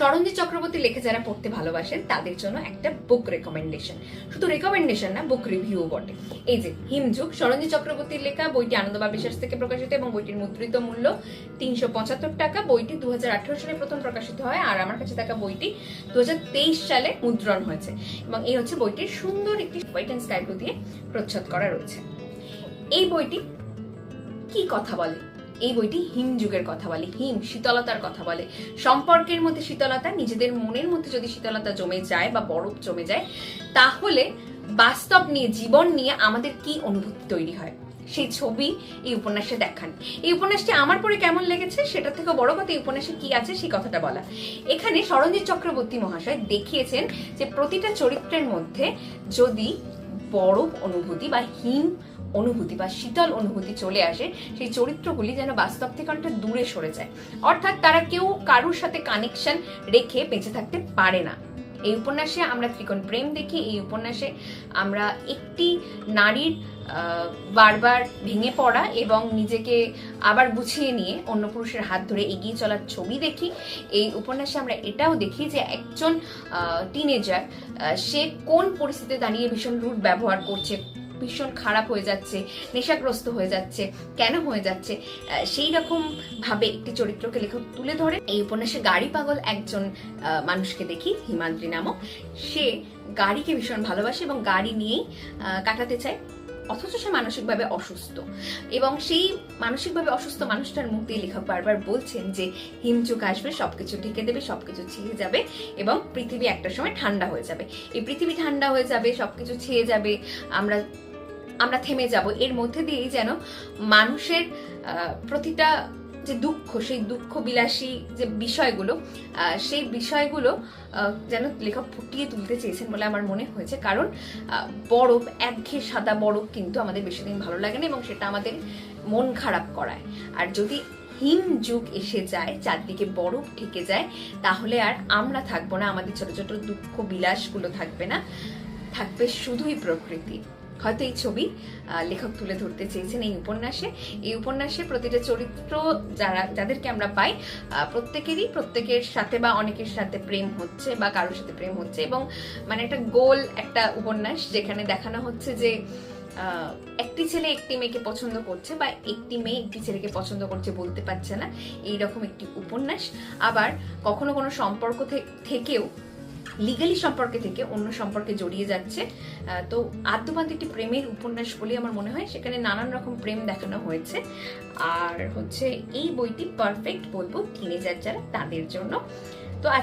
সরঞ্জিৎ চক্রবর্তী লেখে যারা পড়তে ভালোবাসেন, তাদের জন্য একটা বুক রেকমেন্ডেশন শুধু রেকমেন্ডেশন না বুক রিভিউ বটে। এই যে, হিমযুগ সরঞ্জিৎ চক্রবর্তীর লেখা, বইটি আনন্দবাগ বিশ্বাস থেকে প্রকাশিত এবং বইটির মুদ্রিত মূল্য তিনশো পঁচাত্তর টাকা। বইটি দু হাজার আঠারো সালে প্রথম প্রকাশিত হয় আর আমার কাছে থাকা বইটি দু হাজার তেইশ সালে মুদ্রণ হয়েছে। এবং এই হচ্ছে বইটির সুন্দর একটি হোয়াইট অ্যান্ড স্কাই দিয়ে প্রচ্ছদ করা রয়েছে। এই বইটি কি কথা বলে? এই বইটি হিম যুগের কথা বলে হিম শীতলতার কথা বলে। সম্পর্কের মধ্যে শীতলতা, নিজেদের মনের মধ্যে যদি শীতলতা জমে যায় বা বরফ জমে যায়, তাহলে বাস্তব নিয়ে, জীবন নিয়ে আমাদের কি অনুভূতি তৈরি হয়? সেই ছবি এই উপন্যাসে দেখান। এই উপন্যাসটি আমার পরে কেমন লেগেছে সেটা থেকে বড় কথা, এই উপন্যাসে কি আছে সেই কথাটা বলা। এখানে সরঞ্জিৎ চক্রবর্তী মহাশয় দেখিয়েছেন যে প্রতিটা চরিত্রের মধ্যে যদি বরফ অনুভূতি বা হিম অনুভূতি বা শীতল অনুভূতি চলে আসে, সেই চরিত্রগুলি যেন বাস্তব থেকে অনেকটা দূরে সরে যায়। অর্থাৎ তারা কেউ কারুর সাথে কানেকশন রেখে বেঁচে থাকতে পারে না। এই উপন্যাসে আমরা ত্রিকোণ প্রেম দেখি, এই উপন্যাসে আমরা একটি নারীর বারবার ভেঙে পড়া এবং নিজেকে আবার গুছিয়ে নিয়ে অন্য পুরুষের হাত ধরে এগিয়ে চলার ছবি দেখি। এই উপন্যাসে আমরা এটাও দেখি যে একজন টিনেজার সে কোন পরিস্থিতিতে দাঁড়িয়ে ভীষণ রুট ব্যবহার করছে ভীষণ খারাপ হয়ে যাচ্ছে, নেশাগ্রস্ত হয়ে যাচ্ছে, কেন হয়ে যাচ্ছে? সেই রকম ভাবে একটি চরিত্রকে লেখক তুলে ধরে এই উপন্যাসে গাড়ি পাগল একজন মানুষকে দেখি, হিমাদ্রি নামক। সে গাড়িকে ভীষণ ভালোবাসে এবং গাড়ি নিয়েই কাটাতে চায়। অথচ সে মানসিকভাবে অসুস্থ। এবং সেই মানসিকভাবে অসুস্থ মানুষটার মুখ দিয়ে লেখক বারবার বলছেন যে হিমচুক আসবে, সবকিছু ঢেকে দেবে, সবকিছু ছেয়ে যাবে এবং পৃথিবী একটা সময় ঠান্ডা হয়ে যাবে। এই পৃথিবী ঠান্ডা হয়ে যাবে, সবকিছু ছেয়ে যাবে, আমরা আমরা থেমে যাব। এর মধ্যে দিয়েই যেন মানুষের প্রতিটা যে দুঃখ, সেই দুঃখ বিলাসী যে বিষয়গুলো সেই বিষয়গুলো যেন লেখক ফুটিয়ে তুলতে চেয়েছেন বলে আমার মনে হয়েছে। কারণ বরফ একঘেয়ে সাদা বরফ কিন্তু আমাদের বেশি দিন ভালো লাগে না এবং সেটা আমাদের মন খারাপ করায়। আর যদি হিম যুগ এসে যায়, চারদিকে বরফ ঠেকে যায়, তাহলে আর আমরা থাকব না, আমাদের ছোট ছোট দুঃখ বিলাসগুলো থাকবে না, থাকবে শুধুই প্রকৃতি। হয়তো এই ছবি লেখক তুলে ধরতে চেয়েছেন এই উপন্যাসে। এই উপন্যাসে প্রতিটা চরিত্র যারা, যাদেরকে আমরা পাই প্রত্যেকেরই, প্রত্যেকের সাথে বা অনেকের সাথে প্রেম হচ্ছে বা কারোর সাথে প্রেম হচ্ছে এবং মানে একটা গোল একটা উপন্যাস যেখানে দেখানো হচ্ছে যে একটি ছেলে একটি মেয়েকে পছন্দ করছে বা একটি মেয়ে একটি ছেলেকে পছন্দ করছে বলতে পারছে না। এইরকম একটি উপন্যাস। আবার কখনো কোনো সম্পর্ক থেকেও লিগালি সম্পর্কে থেকে অন্য সম্পর্কে জড়িয়ে যাচ্ছে। তো আদ্যপান্ত একটি প্রেমের উপন্যাস বলে আমার মনে হয়, সেখানে নানান রকম প্রেম দেখানো হয়েছে। আর হচ্ছে এই বইটি পারফেক্ট বলব টিনেজার যারা তাদের জন্য।